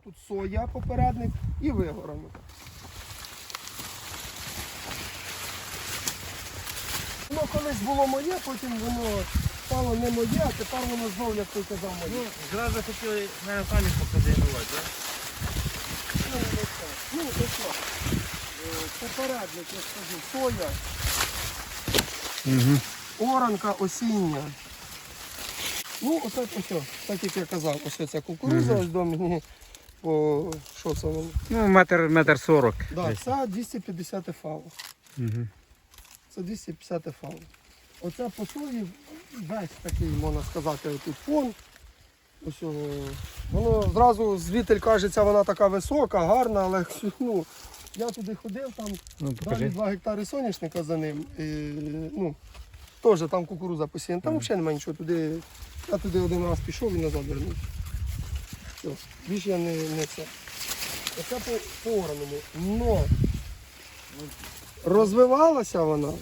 Тут соя попередник і вигорами. Воно колись було моє, потім воно стало не моє, а тепер воно знову, як ти казав, моє. Ну, зразу хотіли на самі покодинувати, так? Ну, не це. Ну, це що? Е, Попередник, я скажу, соя, Угу. оранка осіння. Ну, оце ось, так як я казав, ось ця кукуруза, ось до мені, по, що це воно? Ну, метр, метр сорок. Да, десь. це 250 фау. Мгм. Це 250 фау. Оце по сої весь такий, можна сказати, тут фон. Ось, о, воно зразу звідти кажеться, вона така висока, гарна, але ну, я туди ходив, там Ну, далі покажи. 2 гектари соняшника за ним. І, ну, теж там кукуруза посіяна. Там взагалі немає нічого. Туди, я туди один раз пішов і назад вернувся. Все, більше я не, не це. Оце по, по. Но розвивалася вона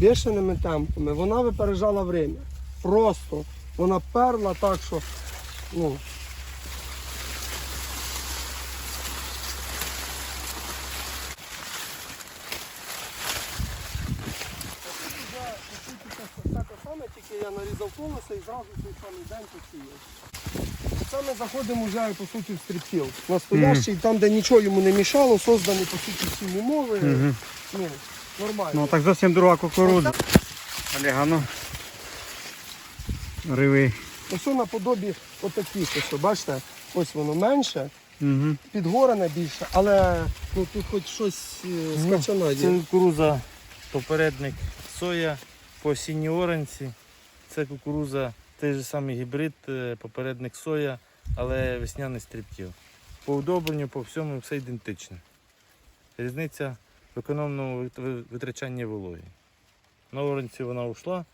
бешеними темпами. Вона випереджала время. Просто вона перла так, що ну, тільки я нарізав колеса і зразу той самий день посіяв. Це ми заходимо вже по суті в стріпкіл. Настоящий, там, де нічого йому не мішало, создані по суті всі умови. Мгм. Ну, нормально. Ну так зовсім друга кукурудза. Олега, ну. Риви. Ось наподобі отаких, ось, бачите, ось воно менше, Угу. підгорене більше, але ну, тут хоч щось е, скачане Це є. кукуруза попередник соя по осінній оранці. Це кукуруза, той же самий гібрид, е, попередник соя, але весняний стрибків. По удобренню, по всьому все ідентичне. Різниця в економному витрачанні вологи. На оранці вона ушла,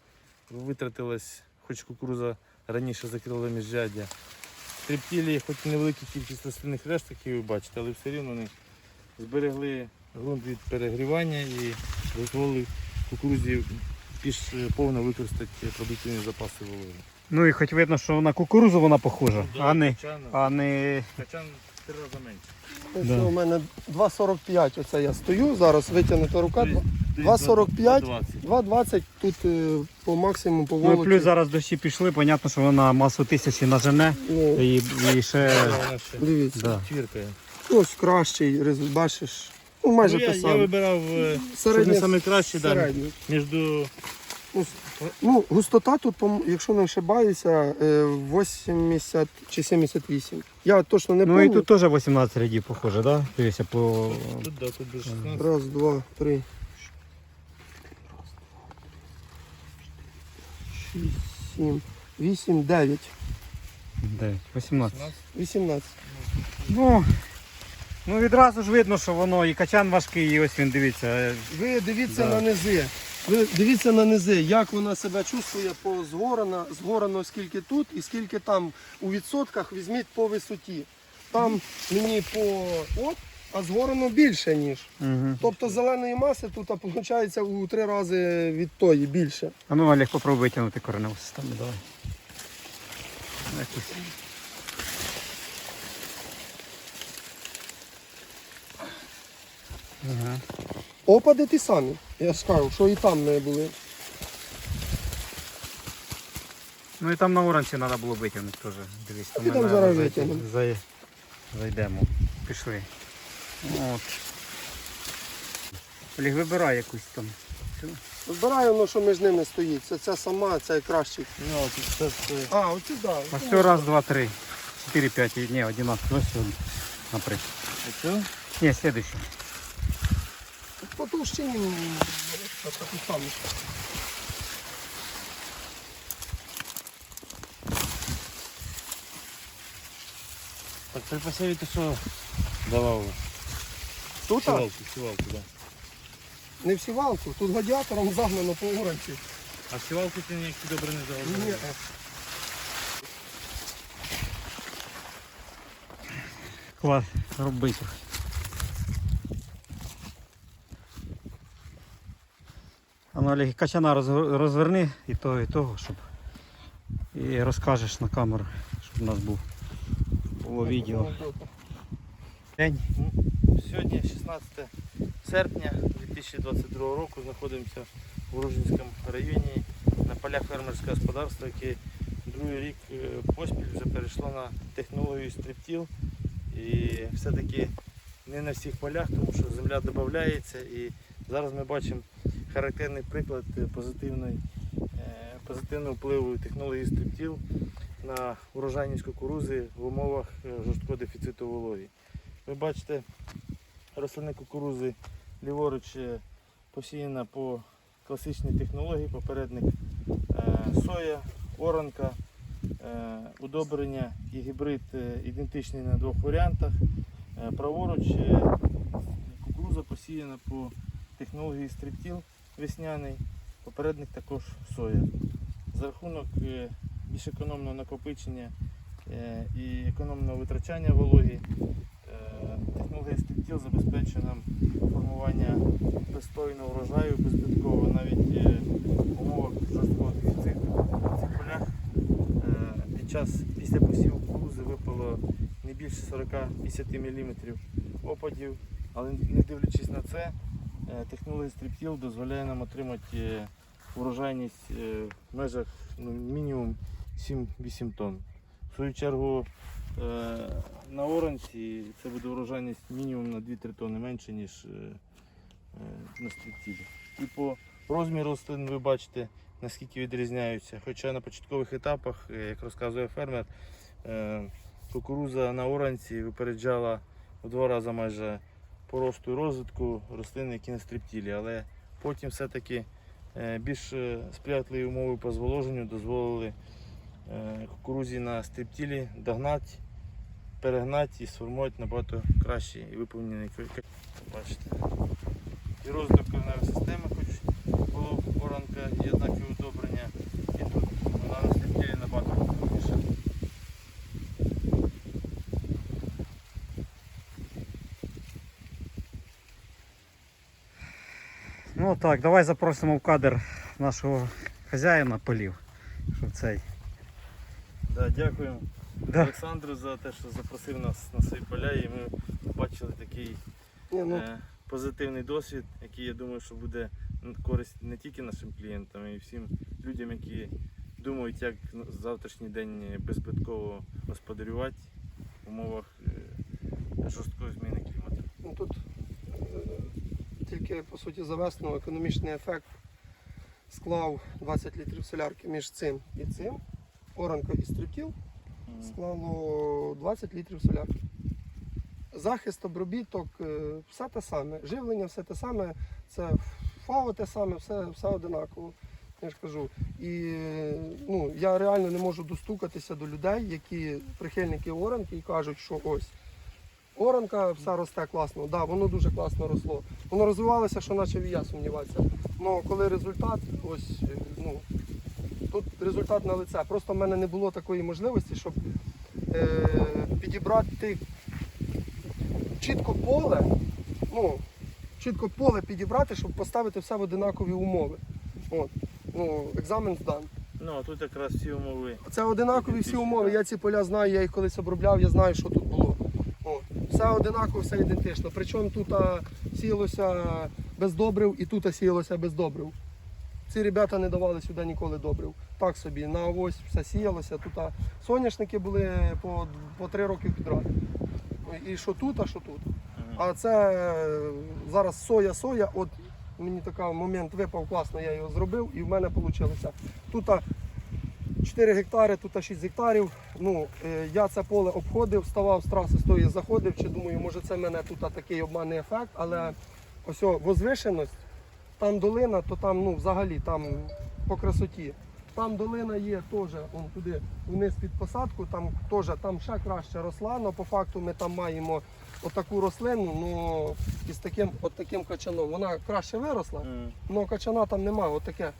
витратилась, хоч кукуруза раніше закрила міжжаддя. Стрибкілі, хоч і невелика кількість рослинних решт, які ви бачите, але все рівно вони зберегли ґрунт від перегрівання і дозволили кукурузі більш повно використати продуктивні запаси вологи. Ну і хоч видно, що на кукурузу вона похожа, а не, Качан, а не качан три рази менше. Ось Да. у мене 2,45 оце я стою, зараз витягнута рука. Десь- десь 2,45. 2,20. 2,20 тут е, по максимуму по Ну, плюс зараз дощі пішли, понятно, що вона масу тисячі нажене Ну, і, і ще. Вона ще дивіться, Да. чвіркає. ось кращий результат, бачиш. Ну, майже Ну, я, те я саме. вибирав е, щоб не найкраще да, середній. між. Ну, густота тут, якщо не ошибаюся, е, 80 чи 78. Я точно не Ну і тут теж 18 рядів похоже, так? Да? По. тут, да, тут більше 16. Раз, два, три. Шість, сім, вісім, дев'ять, 9, 18. 18. Ну, ну відразу ж видно, що воно і качан важкий, і ось він дивіться. е, Ви дивіться Да. на низи. Ви дивіться на низи, як вона себе чувствує по згорана, згорано скільки тут і скільки там у відсотках візьміть по висоті. Там мені по от, а згорано більше, ніж. Угу. Тобто зеленої маси тут виходить у три рази від тої більше. А ну Олег, попробуй витягнути кореневу систему, давай. Якусь. Ага. Опади ті самі. Я ж кажу, що і там не були. Ну і там на оранці треба було витягнути теж. Дивись, там Підемо ми, зараз зай- витягнемо. зай- Зайдемо. Пішли. От. Олег, вибирай якусь там. Збираю воно, що між ними стоїть. Це ця сама, це кращий. Ну, це, це А, оці так. А все, раз, два, три. Чотири, п'ять, ні, одинаково. Ось сьогодні, наприклад. Ні, слідуючий. По товщині таку саму. Так при посіві ти що давав? Тут Сівалку, сівалку, так. не в сівалку, тут гладіатором загнано по оранці. А сівалку ти ніякі добре не Ні, заводив? Клас, робити. А ну, качана розверни і того, і того, щоб і розкажеш на камеру, щоб у нас був було відео. День. Сьогодні 16 серпня 2022 року знаходимося в Ружинському районі на полях фермерського господарства, яке другий рік е, поспіль вже перейшло на технологію стриптіл. І все-таки не на всіх полях, тому що земля додається. І зараз ми бачимо характерний приклад позитивної, е, позитивного впливу технології стриптіл на урожайність кукурузи в умовах е, жорсткого дефіциту вологи. Ви бачите, рослини кукурузи ліворуч е, посіяна по класичній технології, попередник соя, оранка, удобрення і гібрид ідентичний на двох варіантах. Праворуч кукуруза посіяна по технології стриптіл весняний, попередник також соя. За рахунок е, більш економного накопичення е, і економного витрачання вологи Е, Технологія стриптіл забезпечує нам формування пристойного врожаю безбиткового навіть в умовах жорсткого дефіциту. На цих полях під час після посіву кукурузи випало не більше 40-50 мм опадів, але не дивлячись на це, технологія стриптіл дозволяє нам отримати е, врожайність е, в межах ну, мінімум 7-8 тонн. В свою чергу Е, на оранці це буде урожайність мінімум на 2-3 тонни менше, ніж е, е, на стріптілі. І по розміру рослин ви бачите, наскільки відрізняються. Хоча на початкових етапах, е, як розказує фермер, е, кукуруза на оранці випереджала в два рази майже по росту і розвитку рослин, які на стріптілі. Але потім все-таки е, більш е, сприятливі умови по зволоженню дозволили е, кукурузі на стриптілі догнати, перегнати і сформувати набагато кращий і виповнений. Бачите. І розвиток кореневої системи, хоч було оранка і однакові удобрення, і тут вона на стриптілі набагато Ну так, давай запросимо в кадр нашого хазяїна полів. Щоб цей. Да, дякуємо Да. Олександру за те, що запросив нас на свої поля, і ми побачили такий ну, е, позитивний досвід, який я думаю, що буде на користь не тільки нашим клієнтам, а й всім людям, які думають, як завтрашній день беззбитково господарювати в умовах е, жорсткої зміни клімату. ну тут е, тільки по суті завесно економічний ефект склав 20 літрів солярки між цим і цим. Оранка і стриптіл склало 20 літрів солярки. Захист, обробіток, е, все те саме. Живлення все те саме, це фао те саме, все, все одинаково. Я ж кажу. І ну, я реально не можу достукатися до людей, які прихильники оранки і кажуть, що ось. Оранка все росте класно, да, воно дуже класно росло. Воно розвивалося, що наче і я сумнівався. Ну коли результат, ось е, ну тут результат на лице. Просто в мене не було такої можливості, щоб е, підібрати чітко поле, ну, чітко поле підібрати, щоб поставити все в одинакові умови. От. Ну, екзамен здан. Ну, а тут якраз всі умови. Це одинакові всі умови. Я ці поля знаю, я їх колись обробляв, я знаю, що тут було. Все одинаково, все ідентично. Причому тут сіялося без добрив і тут сіялося без добрив. Ці ребята не давали сюди ніколи добрив. Так собі, на авось все сіялося. Тут соняшники були по, по три роки підряд. І що тут, а що тут. А це е, зараз соя-соя. От мені такий момент випав класно, я його зробив і в мене вийшло. Тут 4 гектари, тут 6 гектарів. Ну, е, я це поле обходив, ставав з траси з тої заходив, чи думаю, може це в мене тут такий обманний ефект, але ось о, возвишеність, там долина, то там ну, взагалі там по красоті. Там долина є теж, он туди вниз під посадку, там теж там ще краще росла, але по факту ми там маємо отаку рослину, ну із таким, от таким качаном. Вона краще виросла, але качана там немає, отаке.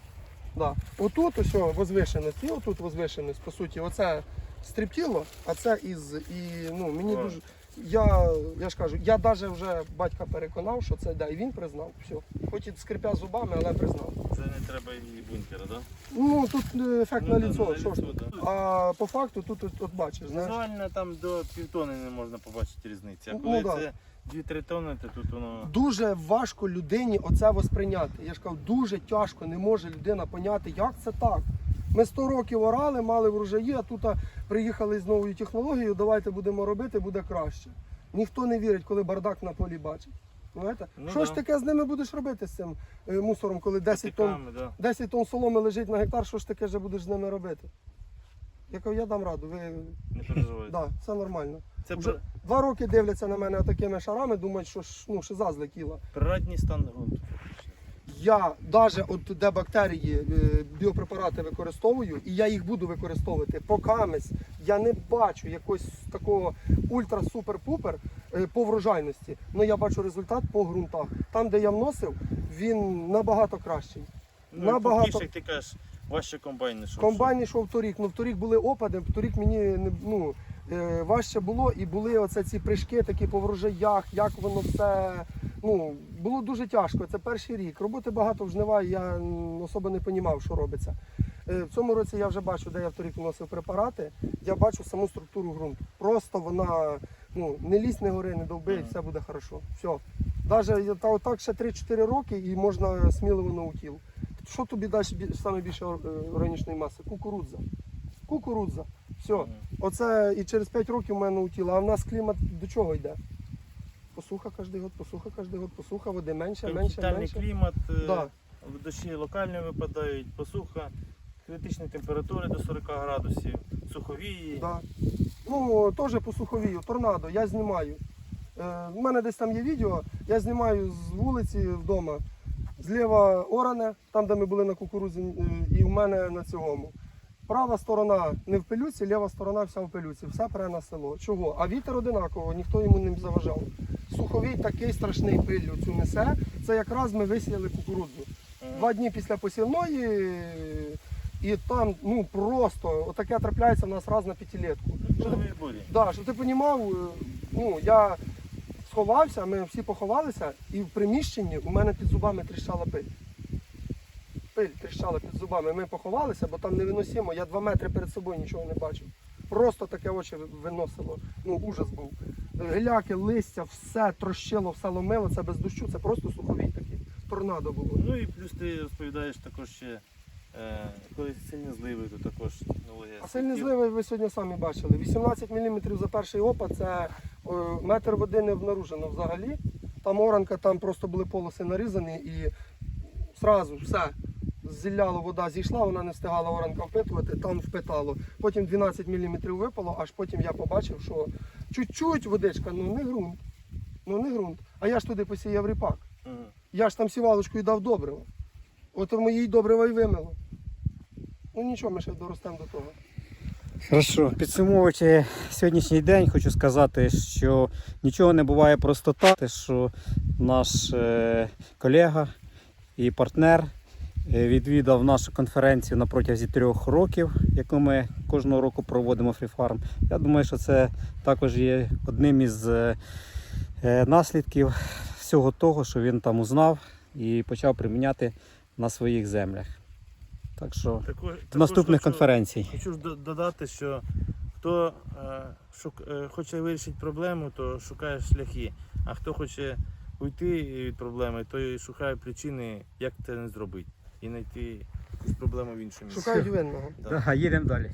Да. Отут ось возвишеність, і отут возвишеність, по суті, оце стріптіло, а це із. І ну, мені дуже, Я, я ж кажу, я навіть вже батька переконав, що це да, і він признав. Все. Хоч і скрипя зубами, але признав. Це не треба і бункера, так? Ну тут е, ефект на да, ліцо, що ж да. А по факту тут от, от бачиш, знаєш. Візуально там до півтони не можна побачити різниці. А Ну, коли да. Це 2-3 тонни, то тут воно. Дуже важко людині оце восприйняти. Я ж кажу, дуже тяжко не може людина поняти, як це так. Ми 100 років орали, мали врожаї, а тут приїхали з новою технологією, давайте будемо робити, буде краще. Ніхто не вірить, коли бардак на полі бачить. Знаєте? Ну що да. ж таке з ними будеш робити з цим е, мусором, коли 10 тонн, да. 10 тонн соломи лежить на гектар, що ж таке вже будеш з ними робити? Я кажу, я дам раду, ви Не переживайте. да, все нормально. Це Вже при- два роки дивляться на мене такими шарами, думають, що ну, шиза злетіла. природній стан ґрунту. Я навіть от де бактерії е, біопрепарати використовую, і я їх буду використовувати. Покамець я не бачу якогось такого ультра-супер-пупер е, по врожайності. Ну я бачу результат по ґрунтах. Там, де я вносив, він набагато кращий. Ну, Набагато- Набагато... ти кажеш, важче комбайн не йшов. Комбайн йшов торік, ну вторік були опади, вторік мені не ну, е, важче було і були оце ці прыжки такі по врожаях, як воно все. Ну, було дуже тяжко. Це перший рік. Роботи багато в жнива, і я особо не розумів, що робиться. Е, В цьому році я вже бачу, де я вторік вносив препарати. Я бачу саму структуру ґрунту. Просто вона ну, не лізь, не гори, не довби, і Мгм. все буде хорошо. Все. Навіть та, отак ще 3-4 роки і можна сміливо на утіл. Що тобі дасть бі- саме більше е, органічної маси? Кукурудза. Кукурудза. Все. Оце і через 5 років у мене утіло. А в нас клімат до чого йде? Посуха кожен год, посуха кожен год, посуха, води менше, менше, менше. клімат, е, Да. дощі локально випадають, посуха, критичні температури до 40 градусів, суховії. Да. Ну, теж по суховію, торнадо, я знімаю. Е, у мене десь там є відео, я знімаю з вулиці вдома. Зліва оране, там, де ми були на кукурудзі, е, і в мене на цьому. Права сторона не в пилюці, ліва сторона вся в пилюці, все пре на село. Чого? А вітер одинаково, ніхто йому не заважав. Суховій такий страшний пиль цю несе. Це якраз ми висіяли кукурудзу. Два дні після посівної, і там ну просто отаке трапляється в нас раз на п'ятилетку. Що ти, ти розумів, ну я сховався, ми всі поховалися, і в приміщенні у мене під зубами тріщала пиль. Пиль тріщала під зубами. Ми поховалися, бо там невиносимо. Я два метри перед собою нічого не бачив. Просто таке очі виносило. Ну, ужас був. Гіляки, листя, все трощило, все ломило. Це без дощу, це просто суховій такий. Торнадо було. Ну і плюс ти розповідаєш також ще, е, коли сильні зливи, то також технологія. А сильні зливи ви сьогодні самі бачили. 18 мм за перший опад це метр води не обнаружено взагалі. Там оранка, там просто були полоси нарізані і зразу все. Зіляло вода зійшла, вона не встигала оранка впитувати, там впитало. Потім 12 мм випало, аж потім я побачив, що чуть-чуть водичка, ну не ґрунт. Ну не ґрунт. А я ж туди посіяв ріпак. Мгм. Я ж там сівалочкою дав добриво. От в моїй добриво і вимило. Ну нічого, ми ще доростемо до того. Хорошо. Підсумовуючи сьогоднішній день, хочу сказати, що нічого не буває просто так, що наш е, колега і партнер е, відвідав нашу конференцію на протязі трьох років, яку ми кожного року проводимо фріфарм. Я думаю, що це також є одним із е, наслідків всього того, що він там узнав і почав приміняти на своїх землях. Так що Тако- до наступних хочу- конференцій. Хочу ж додати, що хто е, шук, е, хоче вирішити проблему, то шукає шляхи. А хто хоче уйти від проблеми, то і шукає причини, як це не зробити. І знайти якусь проблему в іншому місці. Шукають винного. Да. їдемо далі.